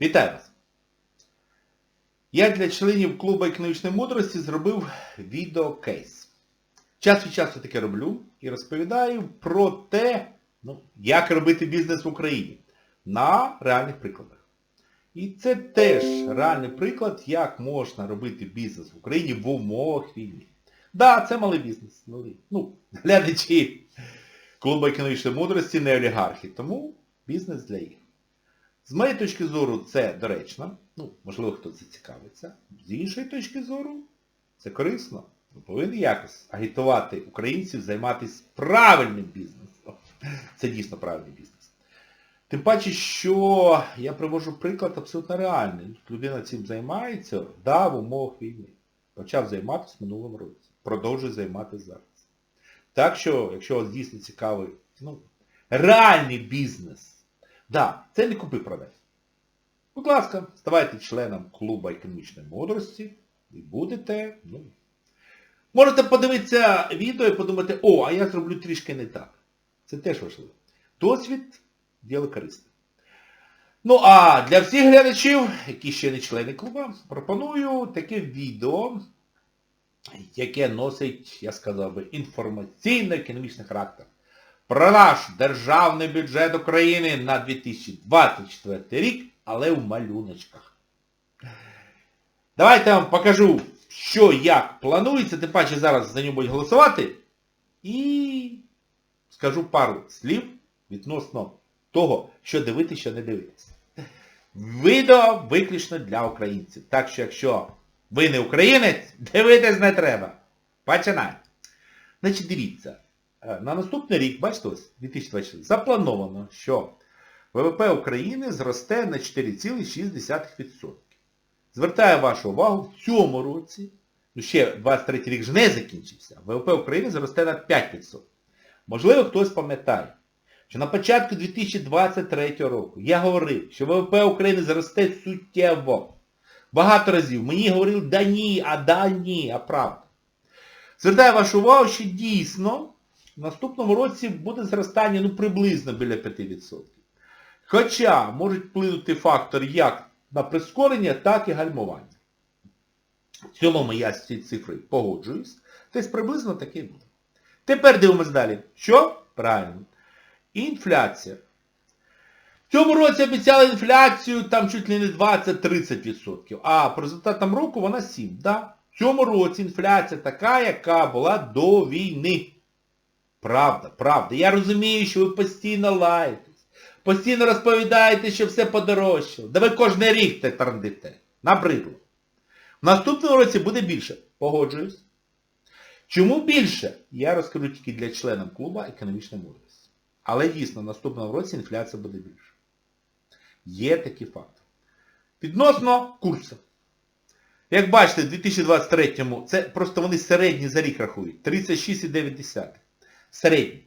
Вітаю вас! Я для членів клубу економічної мудрості зробив відеокейс. Час від часу таке роблю і розповідаю про те, ну, як робити бізнес в Україні на реальних прикладах. І це теж реальний приклад, як можна робити бізнес в Україні в умовах війни. Так, да, це малий бізнес. Ну, глядачі клубу економічної мудрості не олігархи, тому бізнес для їх. З моєї точки зору це доречно, ну, можливо, хтось зацікавиться. З іншої точки зору це корисно. Ви повинні якось агітувати українців займатися правильним бізнесом. Це дійсно правильний бізнес. Тим паче, що я привожу приклад абсолютно реальний. Людина цим займається, да, в умовах війни. Почав займатися в минулому році. Продовжує займатися зараз. Так що, якщо вас дійсно цікавий, ну, реальний бізнес, Да, це не купи продай. Будь ласка, ставайте членом клубу економічної мудрості і будете, ну, можете подивитися відео і подумати, о, а я зроблю трішки не так. Це теж важливо. Досвід діло корисне. Ну, а для всіх глядачів, які ще не члени клуба, пропоную таке відео, яке носить, я сказав би, інформаційно-економічний характер про наш державний бюджет України на 2024 рік, але в малюночках. Давайте я вам покажу, що як планується, тим паче зараз за нього будуть голосувати. І скажу пару слів відносно того, що дивитися, що не дивитися. Відео виключно для українців. Так що, якщо ви не українець, дивитись не треба. Починаємо. Значить, дивіться. Е, На наступний рік, бачите, ось 2024, заплановано, що ВВП України зросте на 4,6%. Звертаю вашу увагу, в цьому році, ну ще 23 рік ж не закінчився, ВВП України зросте на 5%. Можливо, хтось пам'ятає, що на початку 2023 року я говорив, що ВВП України зросте суттєво. Багато разів мені говорили, да ні, а да ні, а правда. Звертаю вашу увагу, що дійсно в наступному році буде зростання ну, приблизно біля 5%. Хоча можуть вплинути фактор як на прискорення, так і гальмування. В цілому я з цією цифрою погоджуюсь. Тобто приблизно таке буде. Тепер дивимось далі. Що? Правильно. Інфляція. В цьому році обіцяли інфляцію там чуть ли не 20-30%. А по результатам року вона 7%. Да? В цьому році інфляція така, яка була до війни. Правда, правда. Я розумію, що ви постійно лаєтесь, постійно розповідаєте, що все подорожчало. Да ви кожен рік те трандите. Набридло. В наступному році буде більше. Погоджуюсь. Чому більше? Я розкажу тільки для членів клубу економічної мудрості. Але дійсно, в наступному році інфляція буде більше. Є такі факти. Відносно курсу. Як бачите, в 2023-му, це просто вони середні за рік рахують. 36,9. Середній.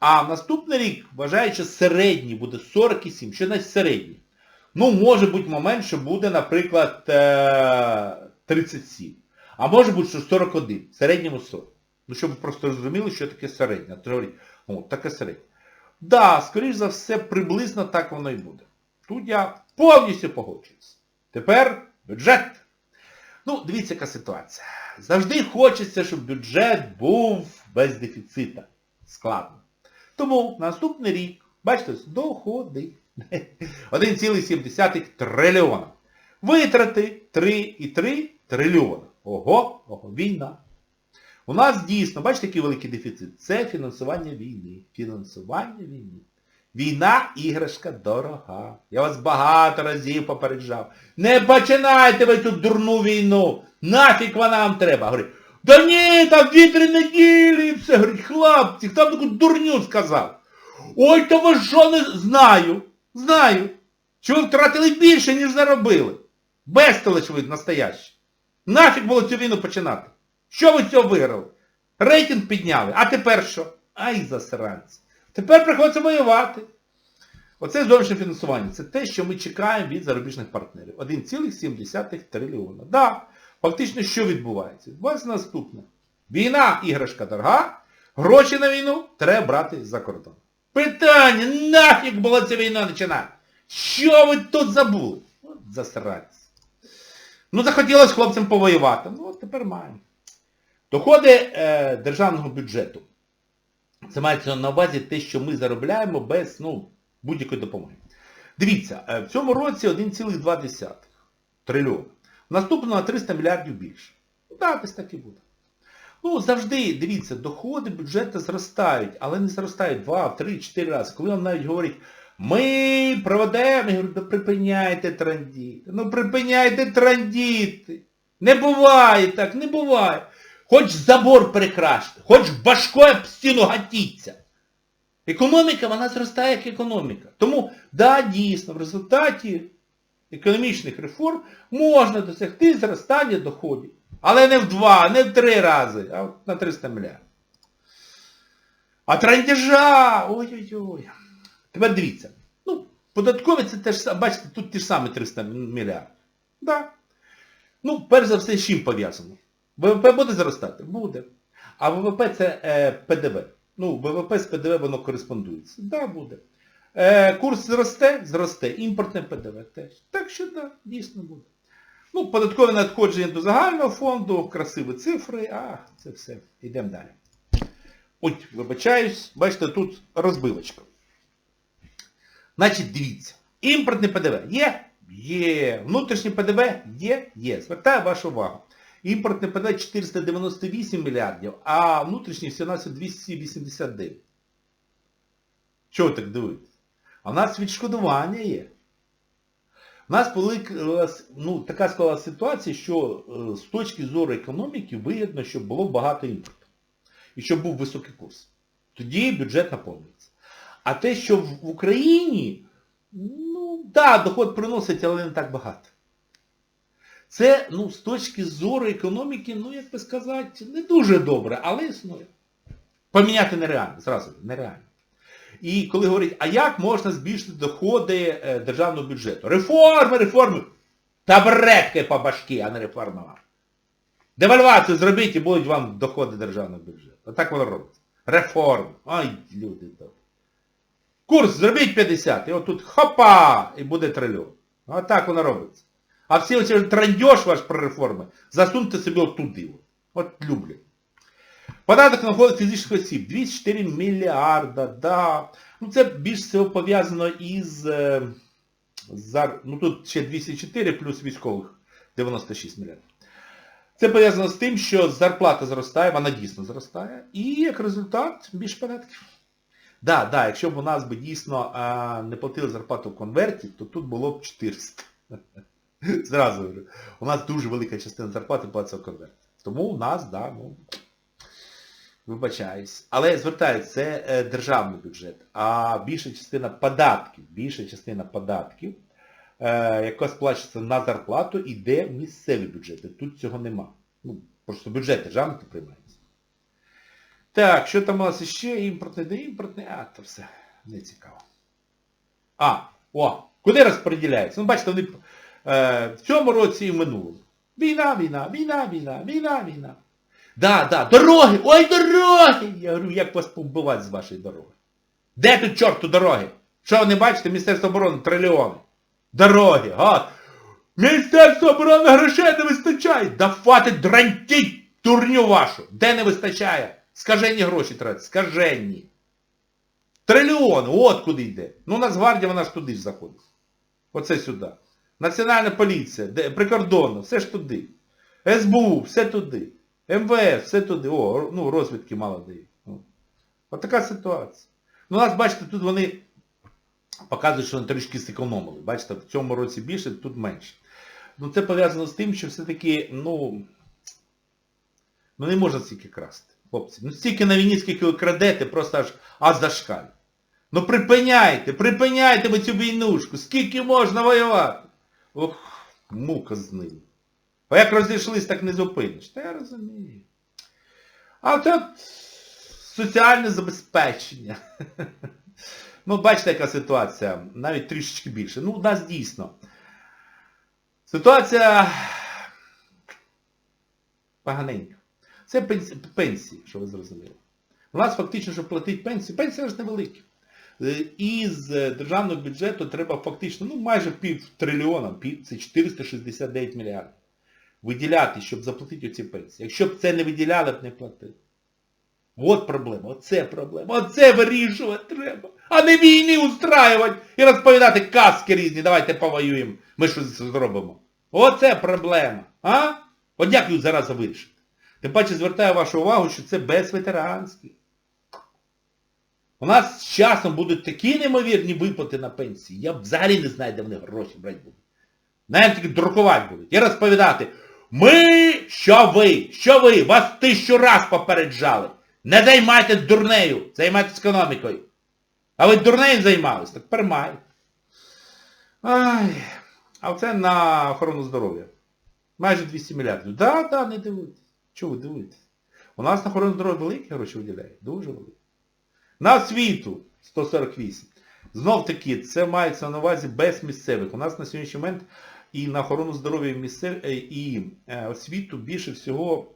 А наступний рік вважають, що середній буде 47. Що значить середній? Ну, може бути момент, що буде, наприклад, 37. А може бути, що 41. В середньому 40. Ну, щоб ви просто розуміли, що таке середнє. О, таке середнє. Да, скоріш за все, приблизно так воно і буде. Тут я повністю погоджуюсь. Тепер бюджет. Ну, дивіться, яка ситуація. Завжди хочеться, щоб бюджет був без дефіцита. Складно. Тому наступний рік, бачите, доходи. 1,7 трильйона. Витрати 3,3 трильйона. Ого, ого, війна. У нас дійсно, бачите, який великий дефіцит? Це фінансування війни. Фінансування війни. Війна іграшка дорога. Я вас багато разів попереджав. Не починайте ви тут дурну війну. Нафіг вона вам треба. Говорю, да ні, там дві-три неділі і все. Говорить, хлопці, хто таку дурню сказав? Ой, то ви що не знаю. Знаю. Що ви втратили більше, ніж заробили. Безтелеч ви настоящий. Нафіг було цю війну починати. Що ви з цього виграли? Рейтинг підняли. А тепер що? Ай, засранці. Тепер приходиться воювати. Оце зовнішнє фінансування. Це те, що ми чекаємо від зарубіжних партнерів. 1,7 трильйона. Да, фактично що відбувається? Відбувається наступне. Війна іграшка дорога, гроші на війну треба брати за кордон. Питання, нафіг було ця війна починати? Що ви тут забули? От засранці. Ну, захотілося хлопцям повоювати. Ну, от тепер маємо. Доходи е, державного бюджету. Це мається на увазі те, що ми заробляємо без ну, будь-якої допомоги. Дивіться, е, в цьому році 1,2 трильйона. Наступного на 300 мільярдів більше. Ну, так, десь так і буде. Ну, завжди, дивіться, доходи бюджету зростають, але не зростають 2, 3, 4 рази. Коли вам навіть говорять, ми проведемо, я говорю, да припиняйте трандіти. Ну припиняйте трандіти. Не буває так, не буває. Хоч забор перекраште, хоч башкою об стіну гатіться. Економіка, вона зростає як економіка. Тому, да, дійсно, в результаті економічних реформ можна досягти зростання доходів. Але не в два, не в три рази, а на 300 мільярдів. А трандяжа! Ой-ой-ой. Тепер дивіться. Ну, податкові це теж бачите, тут ті ж самі 300 мільярдів. Да. Ну, перш за все, з чим пов'язано? ВВП буде зростати? Буде. А ВВП це е, ПДВ. Ну, ВВП з ПДВ воно кореспондується. Да, буде. Е, курс зросте? Зросте. Імпортне ПДВ теж. Так що да, дійсно буде. Ну, податкове надходження до загального фонду, красиві цифри, а це все. Йдемо далі. Ой, вибачаюсь, бачите, тут розбивочка. Значить, дивіться. Імпортне ПДВ є? Є. Внутрішнє ПДВ є? Є. Звертаю вашу увагу. Імпортне ПДВ 498 мільярдів, а внутрішнє всього 289. Чого ви так дивитесь? А в нас відшкодування є. У нас велика, ну, така склалася ситуація, що е, з точки зору економіки вигідно, щоб було багато імпорту. І щоб був високий курс. Тоді бюджет наповнюється. А те, що в Україні, ну, так, да, доход приносить, але не так багато. Це, ну, з точки зору економіки, ну, як би сказати, не дуже добре, але існує. Поміняти нереально, зразу, нереально. І коли говорять, а як можна збільшити доходи е, державного бюджету? Реформи, реформи! Табуреткою по башки, а не реформа. Девальвацію зробіть і будуть вам доходи державного бюджету. Отак воно робиться. Реформи. Ай, люди добрі. Курс зробіть 50, і отут хопа, і буде трильйон. Отак воно робиться. А всі оці трандьош ваш про реформи, засуньте собі отуди. От люблять. Податок на вход фізичних осіб 204 мільярда, да. Ну це більш всього пов'язано із... е, зар- Ну тут ще 204 плюс військових 96 мільярдів. Це пов'язано з тим, що зарплата зростає, вона дійсно зростає, і як результат більше податків. Да, да, якщо б у нас би дійсно а, не платили зарплату в конверті, то тут було б 400. Зразу говорю. У нас дуже велика частина зарплати платиться в конверті. Тому у нас, да, ну, вибачаюсь. Але звертаюсь, це е, державний бюджет, а більша частина податків, більша частина податків, е, яка сплачується на зарплату, йде в місцеві бюджети. Тут цього нема. Ну, просто бюджет державний то приймається. Так, що там у нас ще? Імпортне, де імпортне? А, то все не цікаво. А, о, куди розподіляється? Ну, бачите, вони в цьому році і в минулому. Війна, війна, війна, війна, війна, війна. Да, да, дороги! Ой, дороги! Я говорю, як вас повбивати з вашої дороги? Де тут чорту дороги? Що ви не бачите? Міністерство оборони трильйони. Дороги, гад. Міністерство оборони грошей не вистачає. Да хватить дрантіть турню вашу. Де не вистачає? Скажені гроші тратять. Скажені. Трильйони, от куди йде. Ну, Нацгвардія, вона ж туди ж заходить. Оце сюди. Національна поліція, де, прикордонна, все ж туди. СБУ, все туди. МВС, все туди. О, ну, розвідки мало дають. Ну. Така ситуація. Ну, нас, бачите, тут вони показують, що вони трішки зекономили. Бачите, в цьому році більше, тут менше. Ну, це пов'язано з тим, що все-таки, ну, ну не можна стільки красти, хлопці. Ну стільки на війні, скільки ви крадете, просто аж аж зашкаль. Ну припиняйте, припиняйте ви цю війнушку, скільки можна воювати? Ох, мука з ним. А як розійшлись, так не зупиниш. Та я розумію. А от соціальне забезпечення. Ну, бачите, яка ситуація. Навіть трішечки більше. Ну, у нас дійсно. Ситуація поганенька. Це пенсії, що ви зрозуміли. У нас фактично, щоб платити пенсію, пенсії ж невеликі. Е, Із е, державного бюджету треба фактично, ну майже пів трильйона, пів, це 469 мільярдів. Виділяти, щоб заплатити оці пенсії. Якщо б це не виділяли, б не платили. От проблема, оце проблема. Оце вирішувати треба. А не війни устраювати і розповідати казки різні, давайте повоюємо, ми щось зробимо. Оце проблема. А? От як її зараз вирішити? Тим паче звертаю вашу увагу, що це безветеранський. У нас з часом будуть такі неймовірні виплати на пенсії. Я взагалі не знаю, де вони гроші брати будуть. Навіть тільки друкувати будуть. І розповідати. Ми, що ви, що ви, вас тисячу раз попереджали. Не займайтесь дурнею, займайтесь економікою. А ви дурнею займались, так пермаєте. Ай, а це на охорону здоров'я. Майже 200 мільярдів. Да, да, не дивуйтесь. Чого ви дивуєтесь? У нас на охорону здоров'я великі гроші виділяють. Дуже великі. На освіту 148. Знов таки, це мається на увазі без місцевих. У нас на сьогоднішній момент і на охорону здоров'я місцев... е, і е, освіту більше всього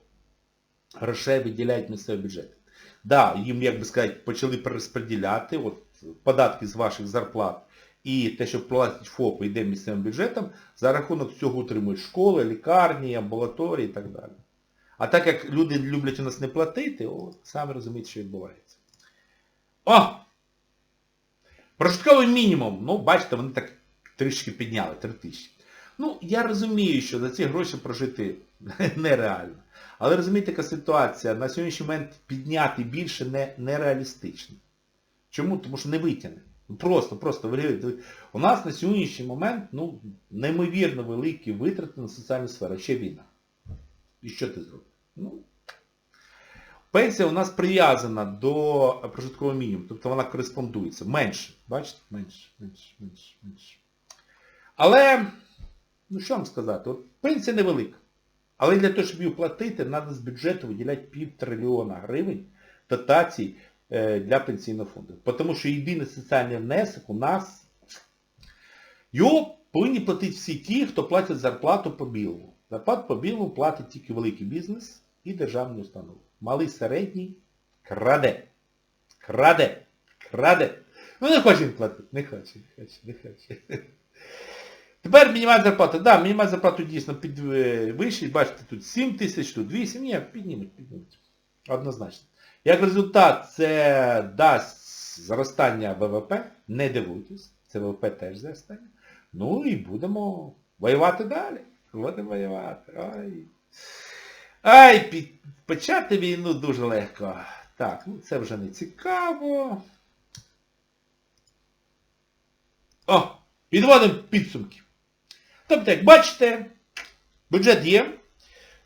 грошей виділяють місцеві бюджети. Да, їм, як би сказати, почали перерозподіляти от, податки з ваших зарплат і те, що платять ФОПи, йде місцевим бюджетом, за рахунок цього утримують школи, лікарні, амбулаторії і так далі. А так як люди люблять у нас не платити, о, самі розумієте, що відбувається. О! Прожитковий мінімум, ну, бачите, вони так трішки підняли, 3 тисячі. Ну, я розумію, що за ці гроші прожити нереально. Але розумієте, яка ситуація, на сьогоднішній момент підняти більше не, нереалістично. Чому? Тому що не витягне. Ну, Просто, просто виявляєте, У нас на сьогоднішній момент ну, неймовірно великі витрати на соціальну сферу. Ще війна. І що ти зробиш? Ну, Пенсія у нас прив'язана до прожиткового мінімуму, тобто вона кореспондується. Менше. Бачите? Менше, менше, менше, менше. Але, ну що вам сказати, от пенсія невелика. Але для того, щоб її платити, треба з бюджету виділяти пів трильйона гривень дотацій е, для пенсійного фонду. Тому що єдиний соціальний внесок у нас, його повинні платити всі ті, хто платять зарплату по білому. Зарплату по білому платить тільки великий бізнес і державні установи. Малий середній краде. Краде. Краде. Ну не хоче він платити. Не хоче, не хоче, не хоче. Тепер мінімальна зарплата. Так, да, мінімальна зарплату дійсно підвищить. Бачите, тут 7 тисяч, тут 8. Ні, піднімуть, піднімуть. Однозначно. Як результат, це дасть зростання ВВП. Не дивуйтесь. Це ВВП теж зростання. Ну і будемо воювати далі. Будемо воювати. Ой. Ай, почати війну дуже легко. Так, ну це вже не цікаво. О, підводимо підсумки. Тобто, як бачите, бюджет є,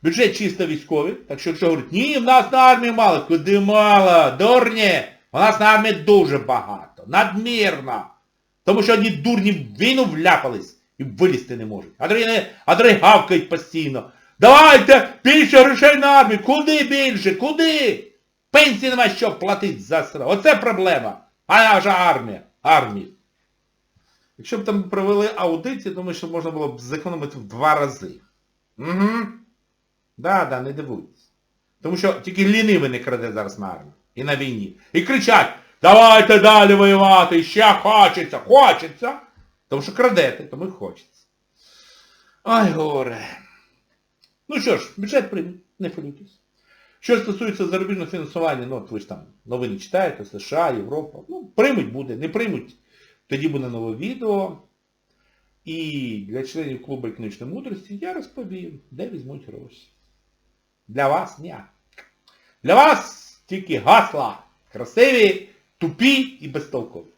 бюджет чисто військовий, так що якщо говорять, ні, в нас на армії мало, куди мало, дурні, у нас на армії дуже багато, надмірно. Тому що одні дурні війну вляпались і вилізти не можуть. А другі, а другі гавкають постійно. Давайте більше грошей на армію. Куди більше? Куди? Пенсії нема що платити за сра. Оце проблема. А наша армія. Армія. Якщо б там провели аудит, я думаю, що можна було б зекономити в два рази. Угу. Да, да, не дивуйтесь. Тому що тільки лінивий не краде зараз на армію. І на війні. І кричать, давайте далі воювати, ще хочеться, хочеться. Тому що крадете, тому і хочеться. Ай, горе. Ну що ж, бюджет прийме, не хвилюйтесь. Що стосується заробітного фінансування, ну от ви ж там новини читаєте, США, Європа, ну, приймуть буде, не приймуть. Тоді буде нове відео. І для членів клубу економічної мудрості я розповім, де візьмуть гроші. Для вас ні. Для вас тільки гасла. Красиві, тупі і безтолкові.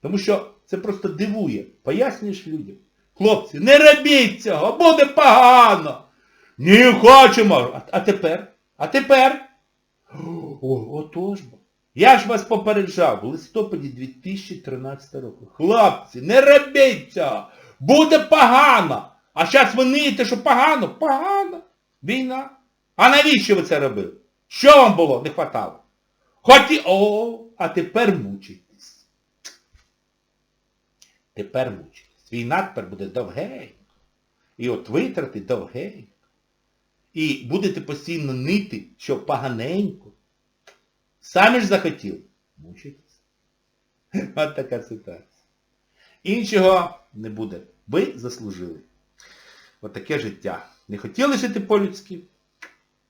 Тому що це просто дивує. Пояснюєш людям. Хлопці, не робіть цього, буде погано. Ні, хочемо. А, а тепер? А тепер? О, отож бо. Я ж вас попереджав в листопаді 2013 року. Хлопці, не робіть цього! Буде погано! А зараз ви ниєте, що погано? Погано. Війна. А навіщо ви це робили? Що вам було? Не хватало? Хоті... О, а тепер мучитесь. Тепер мучитесь. Війна тепер буде довгенько. І от витрати довгенько. І будете постійно нити, що поганенько. Самі ж захотіли. Мучитесь. От така ситуація. Іншого не буде. Ви заслужили. От таке життя. Не хотіли жити по-людськи?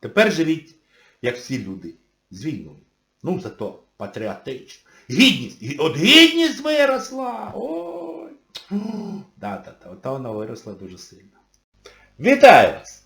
Тепер живіть, як всі люди. З війною. Ну, зато патріотично. Гідність. От гідність виросла. Ой. Да-да-да, от вона виросла дуже сильно. Вітаю вас!